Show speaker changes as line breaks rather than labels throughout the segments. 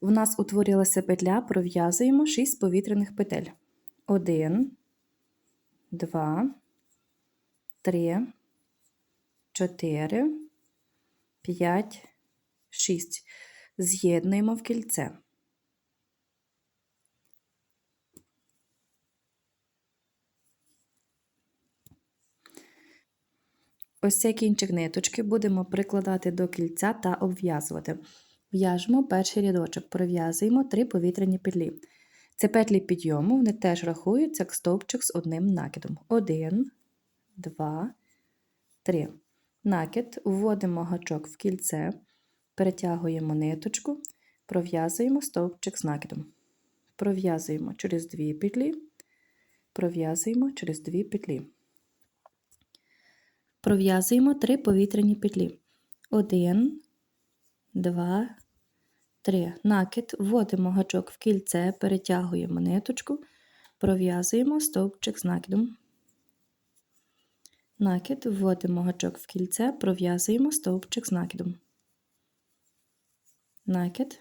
В нас утворилася петля, пров'язуємо 6 повітряних петель. 1, 2, 3, 4, 5, 6. З'єднуємо в кільце. Ось цей кінчик ниточки будемо прикладати до кільця та обв'язувати. В'яжемо перший рядочок, пров'язуємо 3 повітряні петлі. Це петлі підйому, вони теж рахуються як стовпчик з одним накидом. 1, 2, 3. Накид, вводимо гачок в кільце, перетягуємо ниточку, пров'язуємо стовпчик з накидом. Пров'язуємо через 2 петлі, пров'язуємо через 2 петлі. Пров'язуємо 3 повітряні петлі. 1, 2, 3. Накид, вводимо гачок в кільце, перетягуємо ниточку, пров'язуємо стовпчик з накидом. Накид, вводимо гачок в кільце, пров'язуємо стовпчик з накидом. Накид,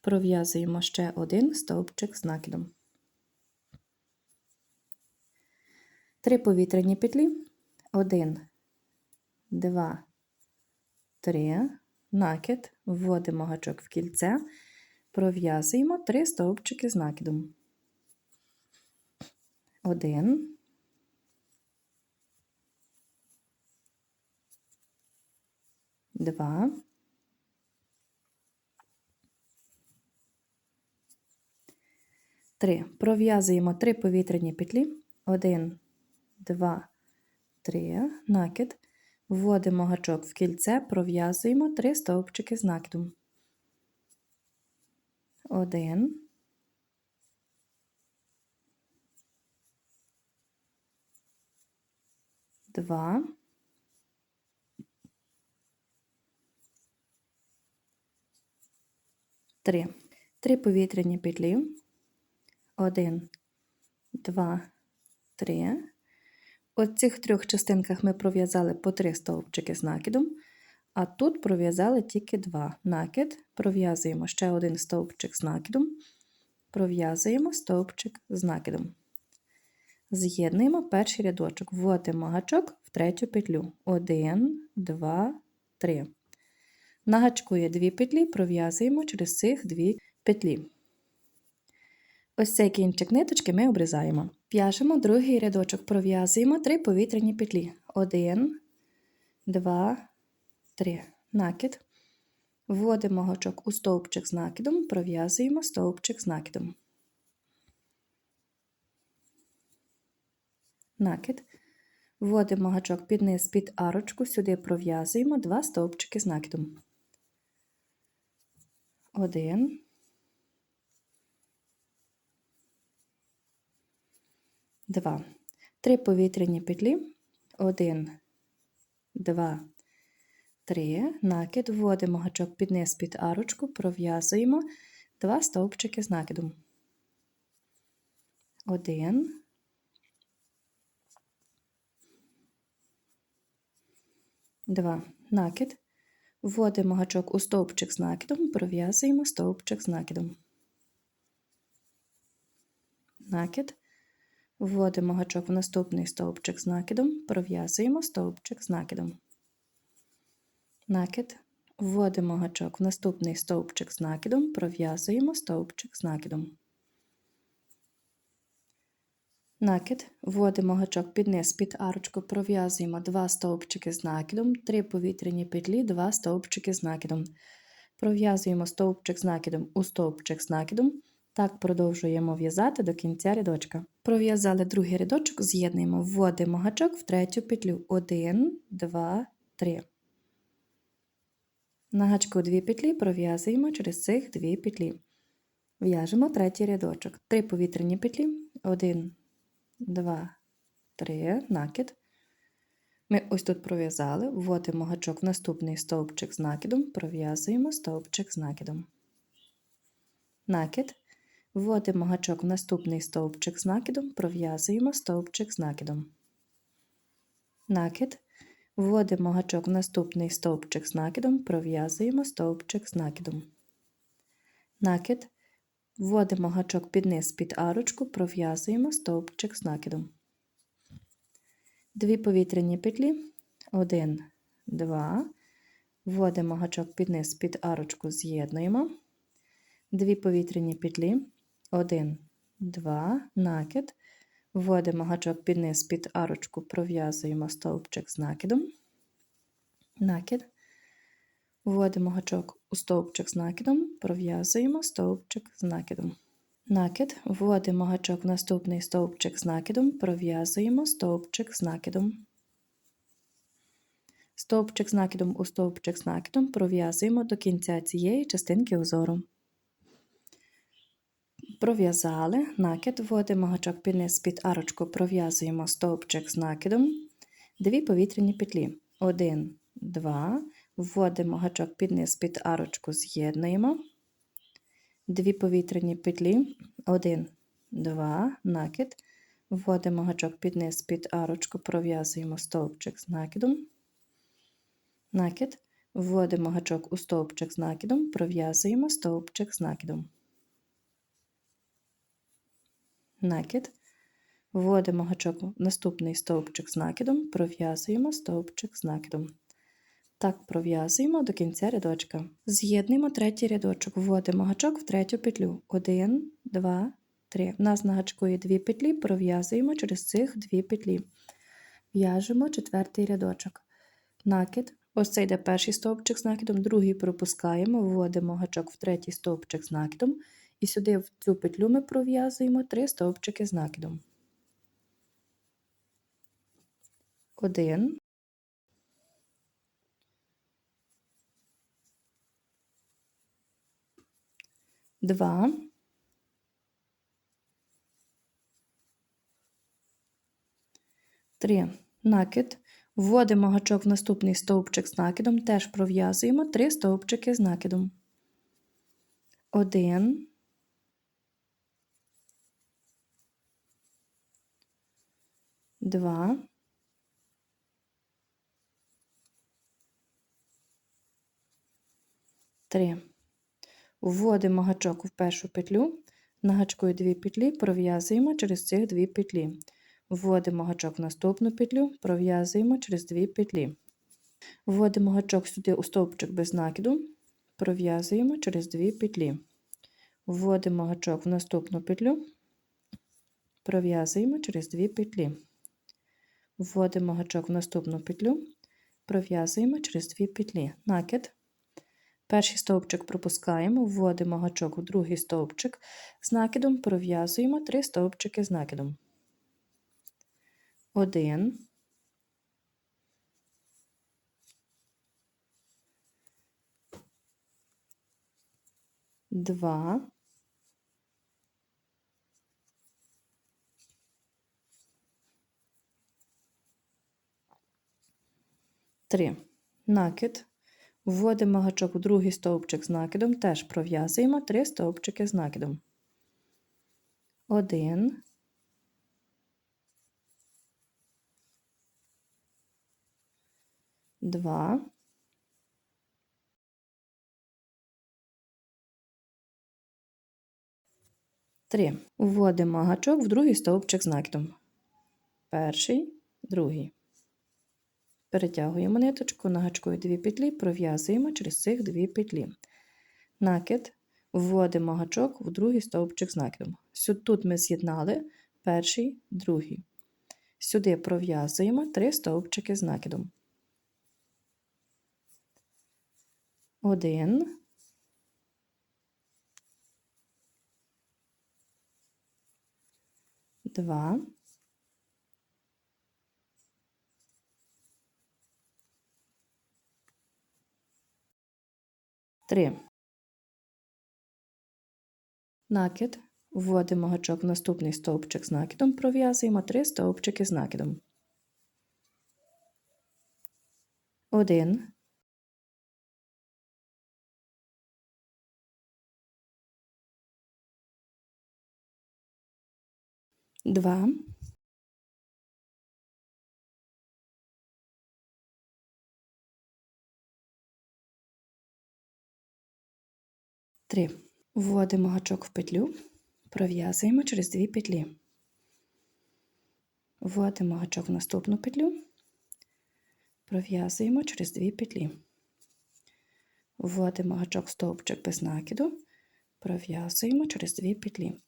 пров'язуємо ще один стовпчик з накидом. Три повітряні петлі. 1, 2, 3. Накид, вводимо гачок в кільце, пров'язуємо 3 стовпчики з накидом. 1, Два. Три. Пров'язуємо три повітряні петлі. Один, два, три. Накид. Вводимо гачок в кільце, пров'язуємо три стовпчики з накидом. 1 2 3 3 повітряні петлі. 1 2 3 От цих трьох частинках ми пров'язали по три стовпчики з накидом, а тут пров'язали тільки два накид, пров'язуємо ще один стовпчик з накидом, пров'язуємо стовпчик з накидом. З'єднуємо перший рядочок, вводимо гачок в третю петлю. Один, два, три. Нагачкує дві петлі, пров'язуємо через цих дві петлі. Ось цей кінчик ниточки ми обрізаємо. В'яжемо другий рядочок, пров'язуємо три повітряні петлі. Один, два, три. Накид. Вводимо гачок у стовпчик з накидом, пров'язуємо стовпчик з накидом. Накид. Вводимо гачок під низ під арочку, сюди пров'язуємо два стовпчики з накидом. Один. Два. Три повітряні петлі. Один, два, три. Накид. Вводимо гачок під низ під арочку, пров'язуємо два стовпчики з накидом. Один. Два. Накид. Вводимо гачок у стовпчик з накидом, пров'язуємо стовпчик з накидом. Накид. Вводимо гачок в наступний стовпчик з накидом, пров'язуємо стовпчик з накидом. Накид. Вводимо гачок в наступний стовпчик з накидом, пров'язуємо стовпчик з накидом. Накид. Вводимо гачок під низ під арочку, пров'язуємо 2 стовпчики з накидом, 3 повітряні петлі, 2 стовпчики з накидом. Пров'язуємо стовпчик з накидом у стовпчик з накидом. Так продовжуємо в'язати до кінця рядочка. Пров'язали другий рядочок, з'єднуємо, вводимо гачок в третю петлю. 1, 2, 3. На гачку 2 петлі пров'язуємо через цих 2 петлі. В'яжемо третій рядочок. 3 повітряні петлі. 1, 2, 3, накид. Ми ось тут пров'язали, вводимо гачок в наступний стовпчик з накидом, пров'язуємо стовпчик з накидом. Накид. Вводимо гачок в наступний стовпчик з накидом, пров'язуємо стовпчик з накидом. Накид. Вводимо гачок в наступний стовпчик з накидом, пров'язуємо стовпчик з накидом. накид, вводимо гачок під низ під арочку, пров'язуємо стовпчик з накидом. Дві повітряні петлі, 1, 2, вводимо гачок під низ під арочку, з'єднуємо, дві повітряні петлі, 1, 2, накид, вводимо гачок під низ під арочку, пров'язуємо стовпчик з накидом, накид, вводимо гачок у стовпчик з накидом, пров'язуємо стовпчик з накидом. Накид, вводимо гачок в наступний стовпчик з накидом, пров'язуємо стовпчик з накидом. Стовпчик з накидом у стовпчик з накидом пров'язуємо до кінця цієї частинки узору. Пров'язали, накид, вводимо гачок під низ під арочку, пров'язуємо стовпчик з накидом, дві повітряні петлі. 1, 2, вводимо гачок під низ під арочку, з'єднуємо. Дві повітряні петлі, 1, 2, накид. Вводимо гачок під низ під арочку, пров'язуємо стовпчик з накидом. Накид. Вводимо гачок у стовпчик з накидом, пров'язуємо стовпчик з накидом. Накид. Вводимо гачок в наступний стовпчик з накидом, пров'язуємо стовпчик з накидом. Так пров'язуємо до кінця рядочка. З'єднуємо третій рядочок, вводимо гачок в третю петлю. 1, 2, 3. У нас на гачку є дві петлі, пров'язуємо через цих дві петлі. В'яжемо четвертий рядочок. Накид. Ось це йде перший стовпчик з накидом, другий пропускаємо, вводимо гачок в третій стовпчик з накидом. І сюди в цю петлю ми пров'язуємо три стовпчики з накидом. Один. Два. Три. Накид. Вводимо гачок в наступний стовпчик з накидом, теж пров'язуємо три стовпчики з накидом. Один. Два. Три. Вводимо гачок в першу петлю, на гачку дві петлі пров'язуємо через цих дві петлі. Вводимо гачок в наступну петлю, пров'язуємо через дві петлі. Вводимо гачок сюди у стовпчик без накиду, пров'язуємо через дві петлі. Вводимо гачок в наступну петлю, пров'язуємо через дві петлі. Вводимо гачок в наступну петлю, пров'язуємо через дві петлі. Накид. Перший стовпчик пропускаємо, вводимо гачок у другий стовпчик з накидом, пров'язуємо три стовпчики з накидом. Один. Два. Три. Накид. Вводимо гачок у другий стовпчик з накидом, теж пров'язуємо три стовпчики з накидом. Один. Два. Три. Вводимо гачок в другий стовпчик з накидом. Перший, другий. Перетягуємо ниточку, нагачкою дві петлі, пров'язуємо через цих дві петлі. Накид, вводимо гачок в другий стовпчик з накидом. Тут ми з'єднали перший, другий. Сюди пров'язуємо три стовпчики з накидом. Один. Два. Три. Накид. Вводимо гачок в наступний стовпчик з накидом, пров'язуємо три стовпчики з накидом. Один. Два. Три. Вводимо гачок в петлю, пров'язуємо через дві петлі. Вводимо гачок в наступну петлю, пров'язуємо через дві петлі. Вводимо гачок в стовпчик без накиду, пров'язуємо через дві петлі.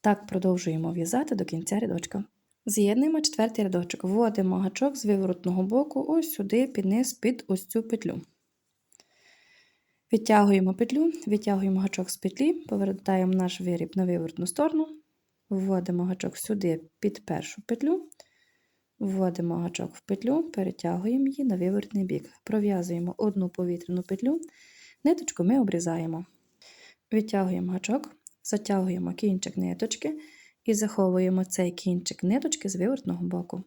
Так продовжуємо в'язати до кінця рядочка. З'єднуємо четвертий рядочок, вводимо гачок з виворотного боку ось сюди, під низ, під ось цю петлю. Відтягуємо петлю, відтягуємо гачок з петлі, повертаємо наш виріб на виворотну сторону, вводимо гачок сюди під першу петлю, вводимо гачок в петлю, перетягуємо її на виворотний бік. Пров'язуємо одну повітряну петлю, ниточку ми обрізаємо. Відтягуємо гачок, затягуємо кінчик ниточки і заховуємо цей кінчик ниточки з виворотного боку.